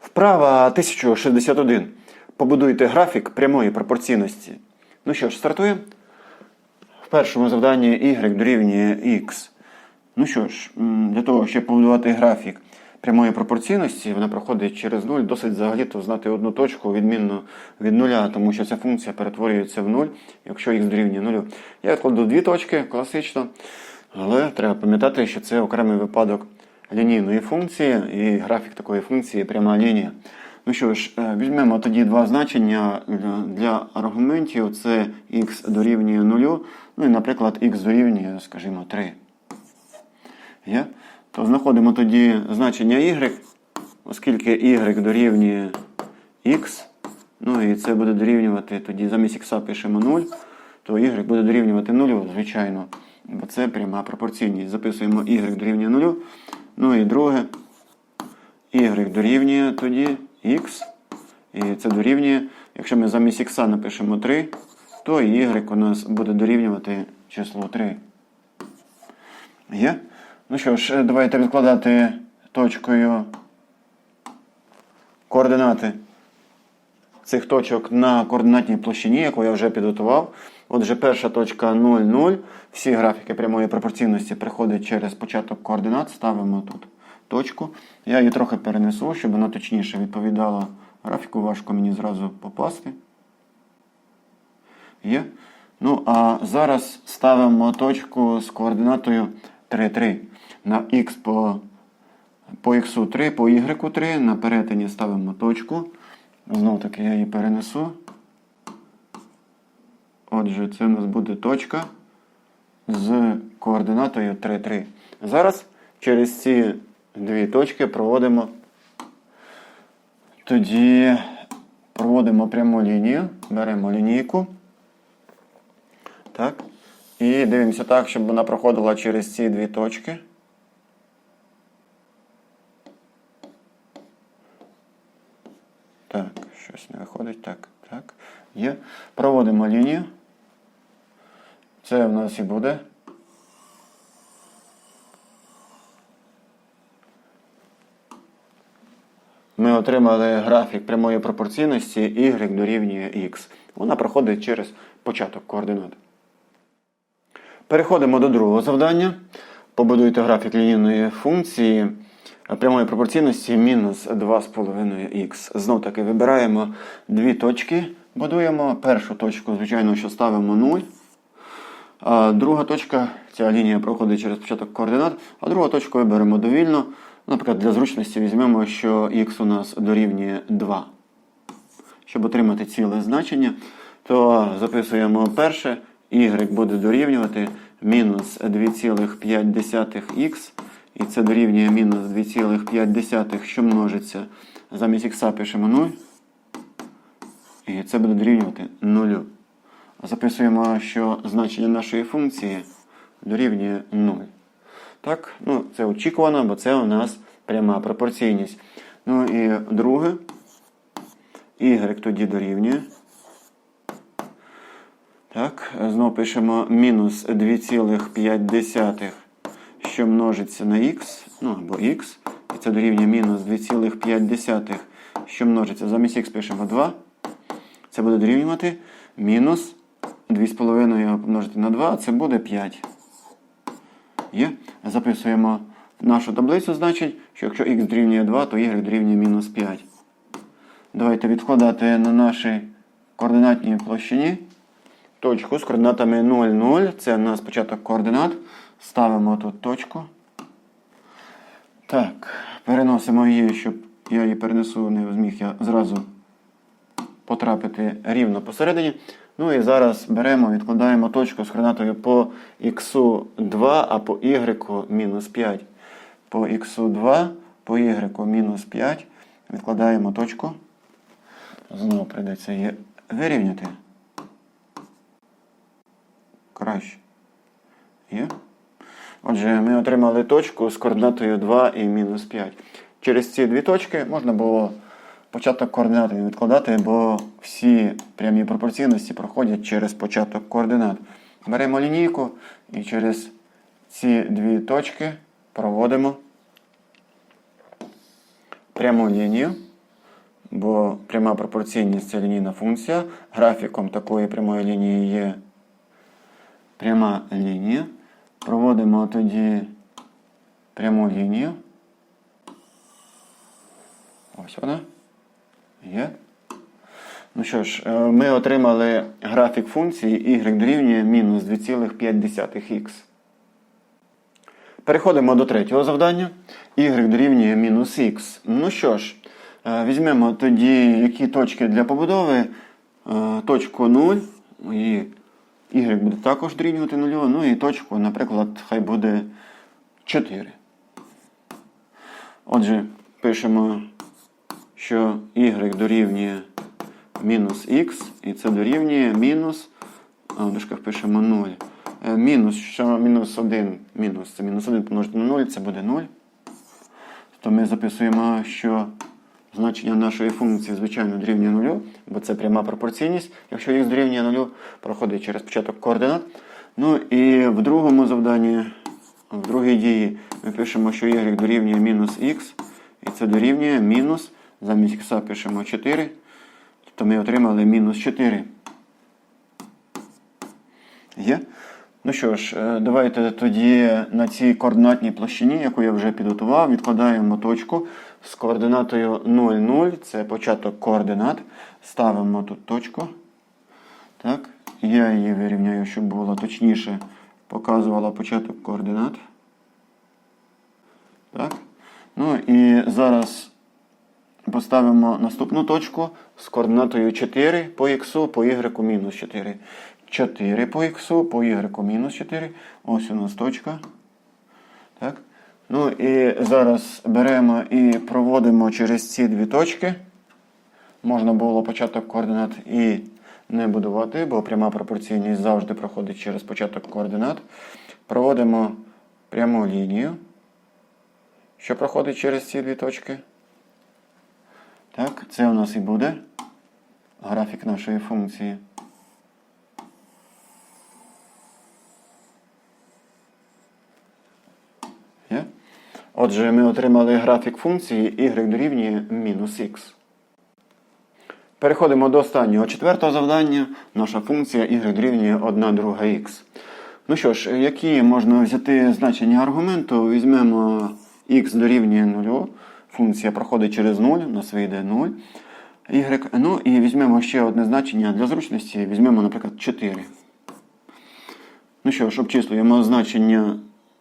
Вправа 1061. Побудуйте графік прямої пропорційності. Ну що ж, стартуємо. В першому завданні y дорівнює x. Ну що ж, для того, щоб побудувати графік прямої пропорційності, вона проходить через 0. Досить взагалі-то знати одну точку відмінно від нуля, тому що ця функція перетворюється в 0, якщо х дорівнює 0. Я відкладу дві точки, класично. Але треба пам'ятати, що це окремий випадок лінійної функції, і графік такої функції пряма лінія. Ну що ж, е, візьмемо тоді два значення для- аргументів: це х дорівнює 0, ну і, наприклад, х дорівнює, скажімо, 3. Є? То знаходимо тоді значення y, оскільки y дорівнює x, ну і це буде дорівнювати тоді замість х пишемо 0, то y буде дорівнювати 0, звичайно, бо це пряма пропорційність. Записуємо y дорівнює 0. Ну і друге, y дорівнює тоді x. І це дорівнює, якщо ми замість x напишемо 3, то y у нас буде дорівнювати число 3. Є? Ну що ж, давайте відкладати точкою координати цих точок на координатній площині, яку я вже підготував. Отже, перша точка 0, 0. Всі графіки прямої пропорційності приходять через початок координат. Ставимо тут точку. Я її трохи перенесу, щоб вона точніше відповідала графіку. Важко мені зразу попасти. Є. Ну, а зараз ставимо точку з координатою 3, 3. На х по, по х 3, по y 3. На перетині ставимо точку. Знову таки я її перенесу. Отже, це у нас буде точка з координатою 3, 3. Зараз через ці дві точки проводимо тоді проводимо пряму лінію, беремо лінійку. Так. І дивимося так, щоб вона проходила через ці дві точки. Так, щось не виходить. Так, так. Є. Проводимо лінію. Це в нас і буде. Ми отримали графік прямої пропорційності y дорівнює x. Вона проходить через початок координат. Переходимо до другого завдання. Побудуйте графік лінійної функції прямої пропорційності мінус 2,5х. Знов таки вибираємо дві точки. Будуємо першу точку, звичайно, що ставимо 0. А друга точка, ця лінія проходить через початок координат, а другу точку виберемо довільно. Наприклад, для зручності візьмемо, що х у нас дорівнює 2. Щоб отримати ціле значення, то записуємо перше, y буде дорівнювати мінус 2,5х, і це дорівнює мінус 2,5, що множиться. Замість х пишемо 0. І це буде дорівнювати 0. Записуємо, що значення нашої функції дорівнює 0. Так, ну це очікувано, бо це у нас пряма пропорційність. Ну і друге, y тоді дорівнює. Так, знову пишемо мінус 2,5, що множиться на х, ну або х. І це дорівнює мінус 2,5, що множиться. Замість х пишемо 2. Це буде дорівнювати мінус 2,5 помножити на 2, це буде 5. Є. Записуємо нашу таблицю, значить, що якщо х дорівнює 2, то y дорівнює мінус 5. Давайте відкладати на нашій координатній площині точку з координатами 0, 0. Це у нас початок координат. Ставимо тут точку. Так, переносимо її, щоб я її перенесу, не зміг я зразу потрапити рівно посередині. Ну і зараз беремо, відкладаємо точку з координатою по х2, а по y мінус 5. По х2, по y мінус 5. Відкладаємо точку. Знову прийдеться її вирівняти. Краще. Є? Отже, ми отримали точку з координатою 2 і мінус 5. Через ці дві точки можна було початок координат відкладати, бо всі прямі пропорційності проходять через початок координат. Беремо лінійку і через ці дві точки проводимо пряму лінію. бо пряма пропорційність це лінійна функція. Графіком такої прямої лінії є пряма лінія. Проводимо тоді пряму лінію. Ось вона. Є. Ну що ж, е, ми отримали графік функції y дорівнює мінус 2,5х. Переходимо до третього завдання. y дорівнює мінус х. Ну що ж, е, візьмемо тоді які точки для побудови. Е, Точку 0, і y буде також дорівнювати 0, ну і точку, наприклад, хай буде 4. Отже, пишемо, що y дорівнює мінус х, і це дорівнює мінус, а в дужках пишемо 0. Е, Мінус, що мінус 1, мінус, це мінус 1 помножити на 0, це буде 0. То ми записуємо, що значення нашої функції, звичайно, дорівнює 0, бо це пряма пропорційність. Якщо х дорівнює 0, проходить через початок координат. Ну і в другому завданні, в другій дії, ми пишемо, що y дорівнює мінус х, і це дорівнює мінус, замість х пишемо 4, тобто ми отримали мінус 4. Є? Ну що ж, е, давайте тоді на цій координатній площині, яку я вже підготував, відкладаємо точку з координатою 0, 0, це початок координат. Ставимо тут точку. Так, я її вирівняю, щоб було точніше, показувала початок координат. Так. Ну і зараз поставимо наступну точку з координатою 4 по х, по y мінус 4. 4 по х, по y мінус 4. Ось у нас точка. Так. Ну і зараз беремо і проводимо через ці дві точки. Можна було початок координат і не будувати, бо пряма пропорційність завжди проходить через початок координат. Проводимо пряму лінію, що проходить через ці дві точки. Так, це у нас і буде графік нашої функції. Є? Отже, ми отримали графік функції y дорівнює мінус х. Переходимо до останнього четвертого завдання. Наша функція y дорівнює 1 друга х. Ну що ж, які можна взяти значення аргументу? Візьмемо х дорівнює 0. Функція проходить через 0, у нас вийде 0. Y. Ну і візьмемо ще одне значення для зручності. Візьмемо, наприклад, 4. Ну що ж, обчислюємо значення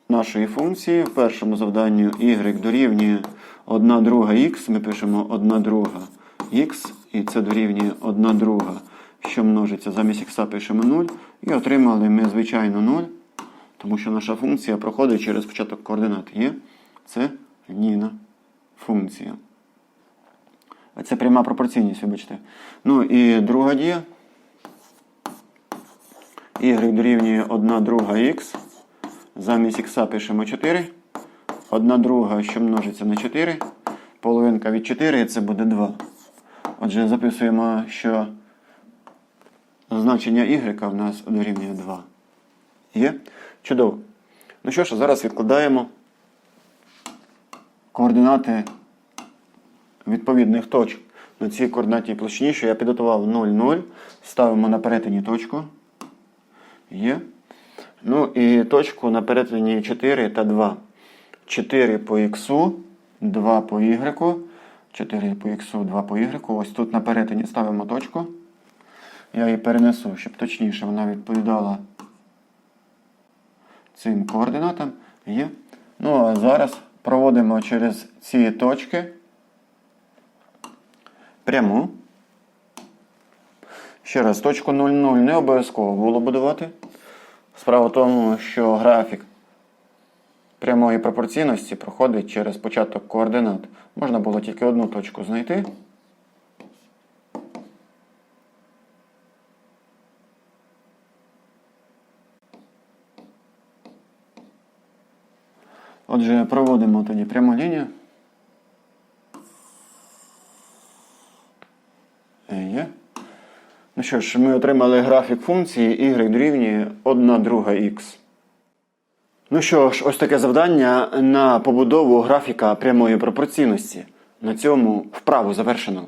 нашої функції. В першому завданні y дорівнює 1 друга х. Ми пишемо 1 друга х, і це дорівнює 1 друга, що множиться замість х пишемо 0. І отримали ми, звичайно, 0, тому що наша функція проходить через початок координат. Є. Це лінійна функція. Це пряма пропорційність, вибачте. Ну і друга дія. y дорівнює 1 друга х. Замість х пишемо 4. 1 друга, що множиться на 4. Половинка від 4 це буде 2. Отже, записуємо, що значення y в нас дорівнює 2. Є? Чудово. Ну що ж, зараз відкладаємо координати відповідних точок на цій координатній площині, що я підготував 0, 0. Ставимо на перетині точку. Є. Ну і точку на перетині 4 та 2. 4 по х, 2 по y. 4 по х, 2 по y. Ось тут на перетині ставимо точку. Я її перенесу, щоб точніше вона відповідала цим координатам. Є. Ну а зараз проводимо через ці точки пряму. Ще раз, точку 0,0 не обов'язково було будувати. Справа в тому, що графік прямої пропорційності проходить через початок координат. Можна було тільки одну точку знайти. Отже, проводимо тоді пряму лінію. Е, Є. Ну що ж, ми отримали графік функції y дорівнює 1 друга х. Ну що ж, ось таке завдання на побудову графіка прямої пропорційності. На цьому вправу завершено.